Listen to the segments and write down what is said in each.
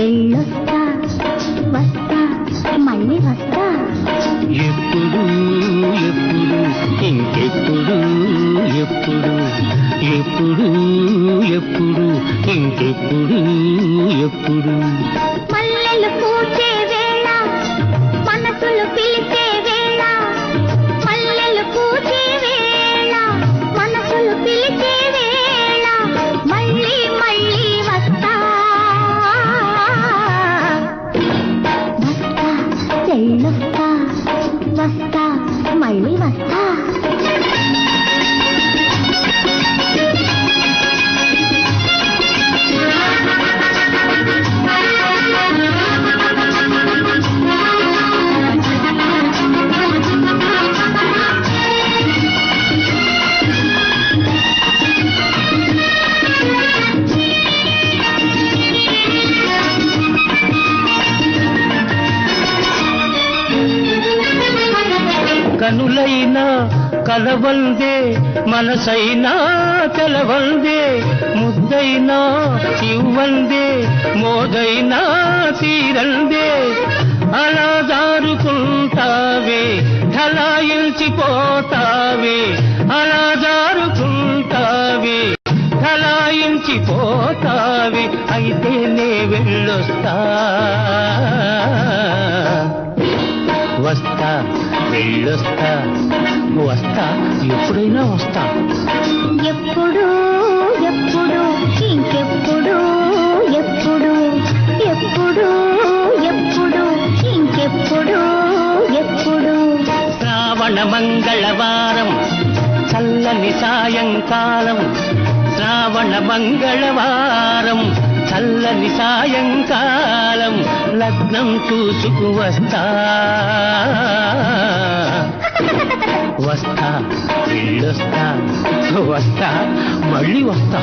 వెళ్ళొస్తా వస్తా మళ్ళీ వస్తా. ఎప్పుడు ఎప్పుడు ఇంకెప్పుడు ఎప్పుడు ఎప్పుడు ఎప్పుడు ఇంకెప్పుడు ఎప్పుడు. కనులైనా కలవందే మనసైనా తెలవందే ముద్దైనా ఇవ్వందే మోదైనా తీరందే. అలా దారుకుంటావే ఢలాయించిపోతావే అలా వెళ్ళొస్తా వస్తా ఎప్పుడైనా వస్తా. ఎప్పుడు ఎప్పుడు ఇంకెప్పుడు ఎప్పుడు ఎప్పుడు ఎప్పుడు ఇంకెప్పుడు ఎప్పుడు. శ్రావణ మంగళవారం చల్లని సాయంకాలం. శ్రావణ మంగళవారం చల్లని సాయంకాలం. లగ్నం చూసుకు వస్తా. వెళ్ళొస్తా వస్తా మళ్ళీ వస్తా.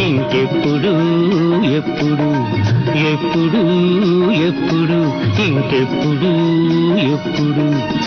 ఇంకెప్పుడు ఎప్పుడు ఎప్పుడు ఎప్పుడు ఇంకెప్పుడు ఎప్పుడు.